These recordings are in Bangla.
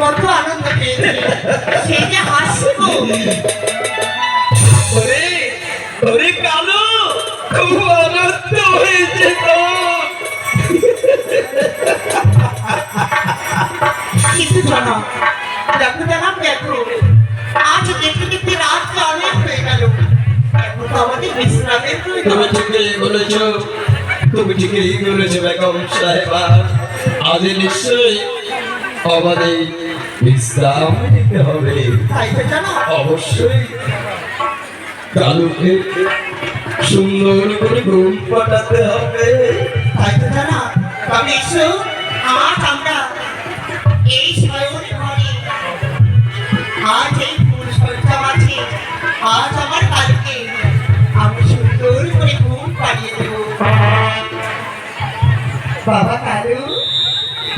কত আনন্দ পেয়েছি। সেই যে হাসি ওরে ওরে কালো খুব আনন্দ হয়েছে তো। কিন্তু জানো দেখো জানাম দেখো আজ দেখতে দেখতে রাত অনেক হয়ে গেল এখন তো আমাদের বিশ্রামের তুমি ঠিকই বলেছ তুমি ঠিকই বলেছ বেগম সাহেবা। আজ নিশ্চয়ই আমাদের বিশ্রাম নিতে হবে। অবশ্যই। কালুকে সুন্দর করে ঘুম পাঠাতে হবে। আজ আমরা এই শয়ন ঘরে আজ এই ফুল সজ্জা মাঝে আজ আমার কালকে আমি সুন্দর করে ঘুম পাড়িয়ে দেব। বাবা কালু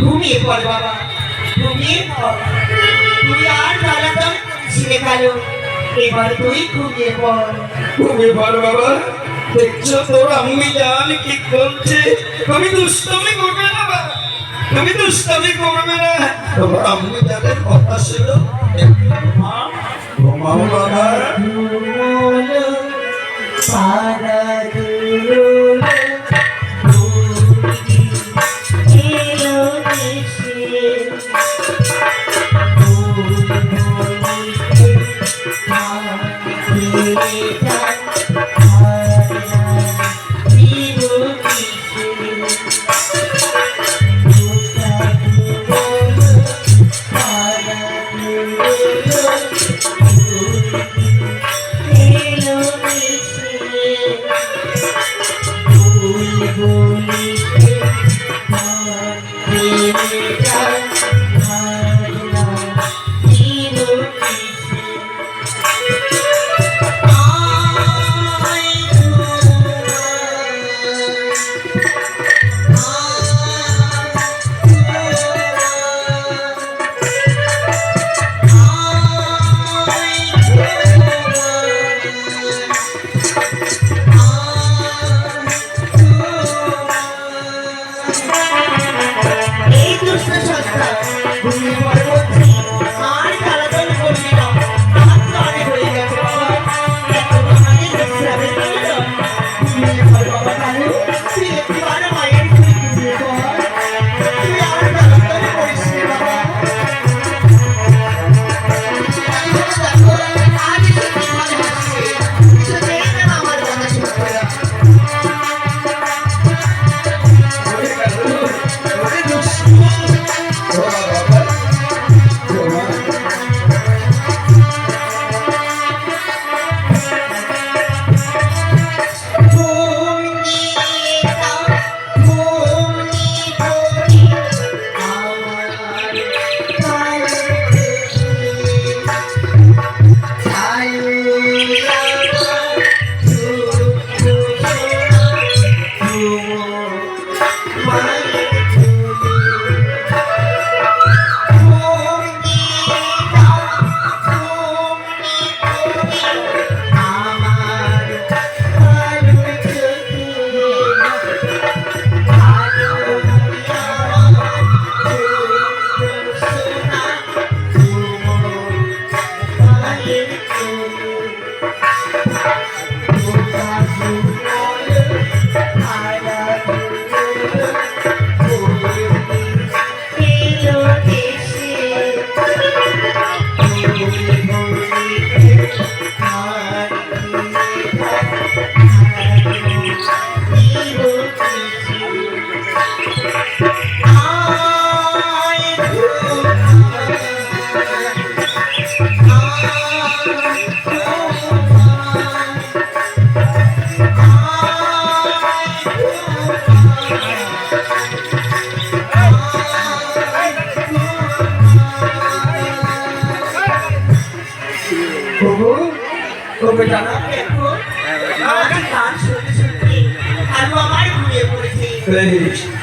ঘুমিয়ে পড় বাবা। ঘুমিয়ে পড় তুই আর জ্বালাতন করেছিলে কালু এবার তুই ঘুমিয়ে পড়। তুমি বল বাবা দেখছ তোর আম্মি জান কি করছে? তুমি দুষ্টমি করবে না বাবা। তুমি দুষ্টমি করবে না। তোমার আম্মি জানের কথা ছিল একটু ঘুমাও, বাবা। এই 有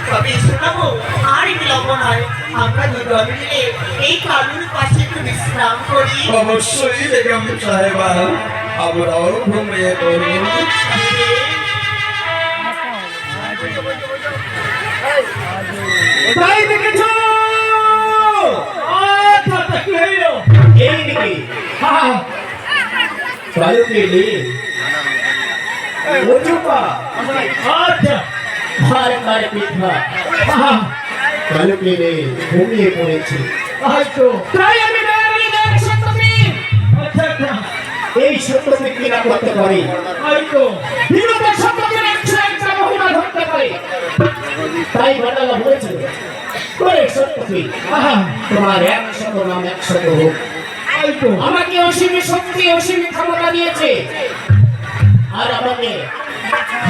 তবে শোনাবো, আর বিলম্ব নয়, আমরা দুজন মিলে এই কালুর পাশে একটু বিশ্রাম করি। অবশ্যই বেগম সাহেবা আমরাও ঘুমিয়ে তাই দেখেছ? আজ হ্যাঁ কালো কেলে ও চোপা আচ্ছা। ঘুমিয়ে পড়েছে তাই আমি দাঁড়িয়ে দাঁড়িয়ে সত্যি আচ্ছা এই সত্যকে কি করতে পারি তাই ঘটনা হোক আমাকে অসীম শক্তি, অসীম ক্ষমতা দিয়েছে। আর আমাকে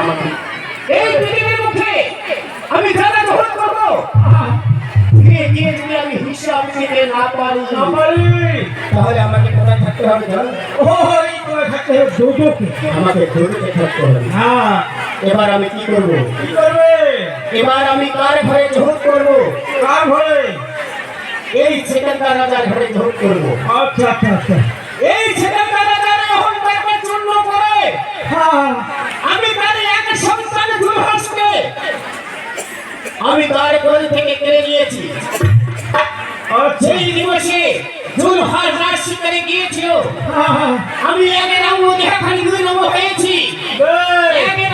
আমাকে এই পৃথিবীর মুখে আমি যারা গ্রহণ করব ফিরে গিয়ে যদি আমি হিসাব দিতে না পারি আমারই তাহলে আমাকে কোথায় থাকতে হবে জানো? ওই তো থাকতে হবে? আমাকে ধরতে থাকতে হবে। হ্যাঁ। এবার আমি কি করব? কি করবে? এবার আমি কার ঘরে জোহর করব? কার ঘরে? এই সেকেন্ডার রাজার ঘরে জোহর করব। আচ্ছা আচ্ছা আচ্ছা। এই সেকেন্ডার রাজার অহংকারকে চূর্ণ করে। হ্যাঁ। আমি তার এক সন্তান দুর্ভাষকে আমি তার কোল থেকে কেড়ে নিয়েছি। আচ্ছা। সেই দিবসে দুর্ভাষ রাজ শিকারে গিয়েছিল হ্যাঁ আমি অঙ্গ দেখা খালি দুই নম্বর হয়েছি। বেশ একের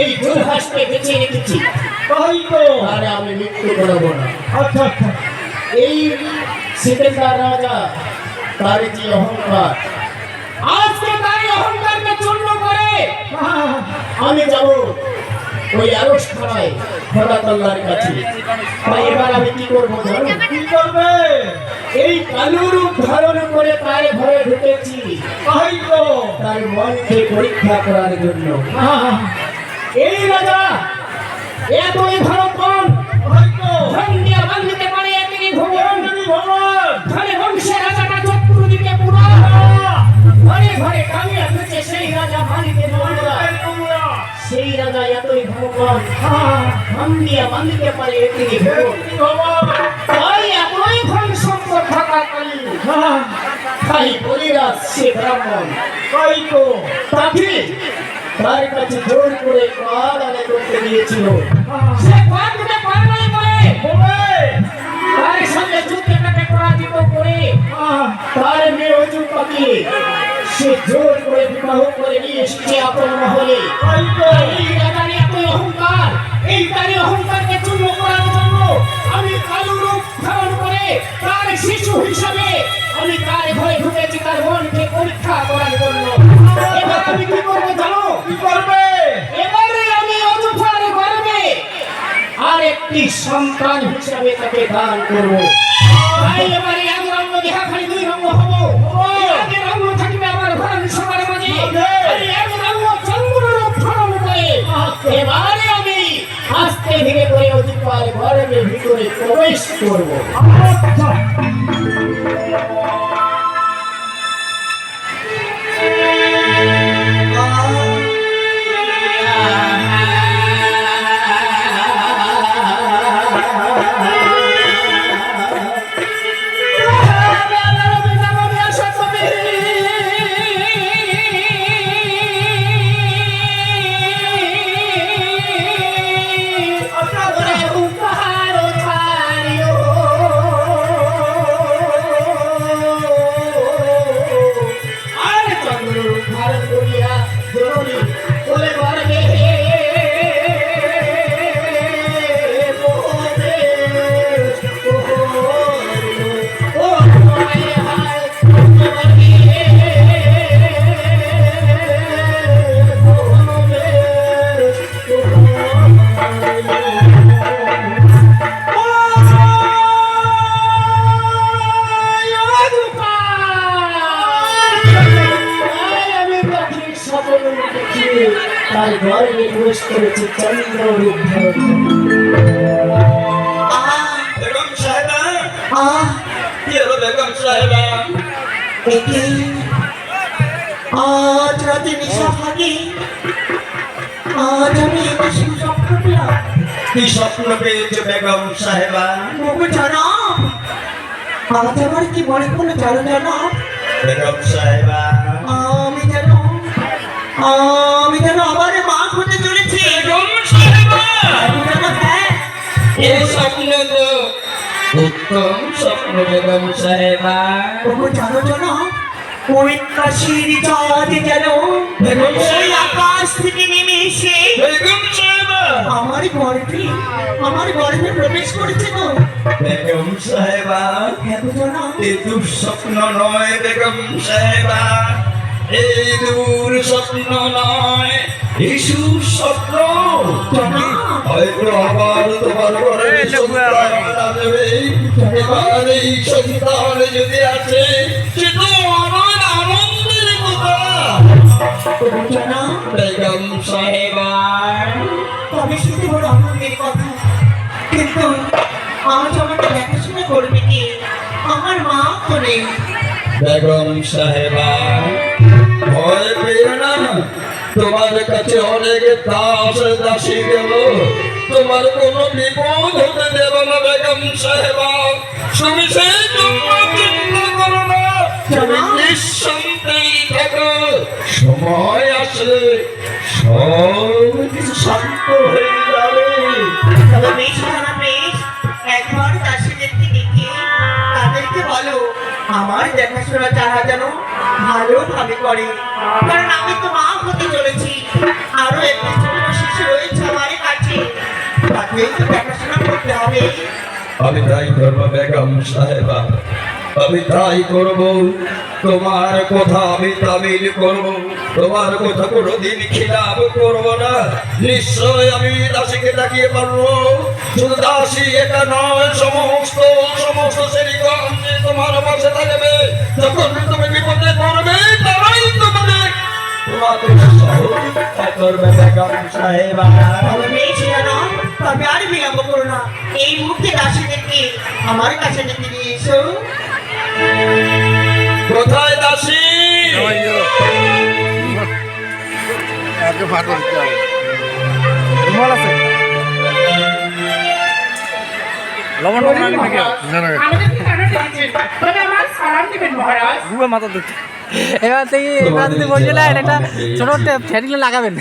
এই দুর্ভাষকে বেঁচে রেখেছি তাই তো। আর আমি মৃত্যু করাবো না। আচ্ছা আচ্ছা। এই সিকেন্দার রাজা তার যে অহংকার। আজকে তার অহংকারকে চূর্ণ করে আমি যাব ওই আরস খানায় খোদাতল্লার কাছে। তাই এবার আমি কি করব কি করবে? এই কালো রূপ ধারণ করে তার ঘরে ঢুকেছি। তাই তো। তার মনকে পরীক্ষা করার জন্য। এই রাজা এতই ধরপন হয়তো ধন্যা বান্ধিতে পারে একই ভগবান। ধরে বংশের রাজাটা চতুর্দিকে পুরা। ঘরে ঘরে কামিয়া হচ্ছে সেই রাজা তোমরা সেই রাজা এতই ভগবান। হ্যাঁ ধন্যা বান্ধিতে পারে একই ভগবান। তাই এতই ধন সম্পদ হ্যাঁ তাই বলিরাজ সে ব্রাহ্মণ। তাই তো। তাকে তার কাছে জোর করে কাল আদায় করতে গিয়েছিল। সে পাঁচটা নাই বলে। তার সঙ্গে যুদ্ধটাকে পরাজিত করে। তার মেয়ে অজু পাখি সে জোর করে বিবাহ করে নিয়ে এসেছে আপন মহলে। সন্তান হিসাবে তাকে দান করব। তাই এবারে এক রঙ্গ দেখা খালি দুই রঙ্গ হব। এক রঙ্গ থাকবে আমার ঘরের সবার মাঝে। এক রঙ্গ চন্দ্র করে এবারে আমি আস্তে ধীরে করে অযথার গর্বের ভিতরে প্রবেশ করব। আচ্ছা সকল দেখেছি তার ঘরে প্রবেশ করেছে চন্দ্র আহ বেগম সাহেবা আহ কি হলো বেগম সাহেবা আজ রাতে নিশা ভাগে আজ আমি একে সুস্বপ্ন পেলাম কি স্বপ্ন পেয়েছে বেগম সাহেবা আজ আমার কি মনে পড়ল জানো জানাব বেগম সাহেবা আমি যেন আবার মা হতে চলেছি। বেগম সাহেবা। এই স্বপ্ন তো উত্তম স্বপ্ন বেগম সাহেবা। বাবু জানো জানো ওই কাশির চাঁদ যেন বেগম ওই আকাশ থেকে নেমে এসে বেগম সাহেবা। আমার গর্ভে আমার গর্ভে প্রবেশ করেছে তো। বেগম সাহেবা জানাব এই দুঃস্বপ্ন নয় বেগম সাহেবা। এই দূর স্বপ্ন নয় এই সুস্বপ্ন হয়তো আবার তোমার ঘরে এবার এই সন্তান যদি আছে সে তো আমার আনন্দের কথা। বেগম সাহেবা তবে শুধু বড় আনন্দের কথা। কিন্তু আজ আমাকে দেখাশোনা করবে কি? আমার মা তো নেই। বেগম সাহেবা ভয় পেয়ে না। তোমার কাছে অনেক দাস দাসী গেল। তোমার কোনো বিপদ হতে দেব না বেগম সাহেবা। তুমি সেই জন্য চিন্তা করো না। তুমি নিঃসন্দেহ থাকো। সময় আসলে সব কিছু শান্ত হয়ে যাবে। তবে বেশ খারাপ বেশ। একবার দাসীদেরকে ডেকে তাদেরকে বলো। আমার দেখাশোনা তারা যেন ভালোভাবে করে। কারণ আমি তো মা হতে চলেছি। আরও একটা ছোট শিশু রয়েছে আমার কাছে। তাকেই তো দেখাশোনা করতে হবে। আমি তাই করব বেগম সাহেবা। আমি তাই করব। তোমার কথা আমি তামিল করব। তোমার কথা কোনোদিন খিলাপ করব না। নিশ্চয় আমি দাসীকে ডাকিয়ে পারব শুধু দাসী এটা নয়, সমস্ত সমস্ত শ্রেণীগণ তোমার পাশে থাকবে। যখন তুমি বিপদে পড়বে তারাই তোমাদের আমার কাছে ডেকে নিয়ে কোথায় দাসী? লবণ মাথা দিচ্ছে এবার থেকে এবার যদি বলছিলেন একটা ছোট লাগাবেন।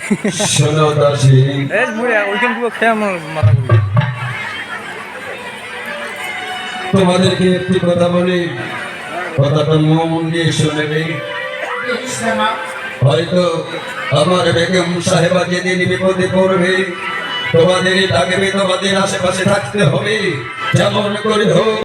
ওইখান খেয়ে আমার মাথা তোমাদেরকে একটি কথা বলি। কথাটা মন দিয়ে শুনবে হয়তো আমার বেগম সাহেবা যেদিন বিপদে পড়বে তোমাদের ডাকবে তোমাদের আশেপাশে থাকতে হবে। যেমন করে হোক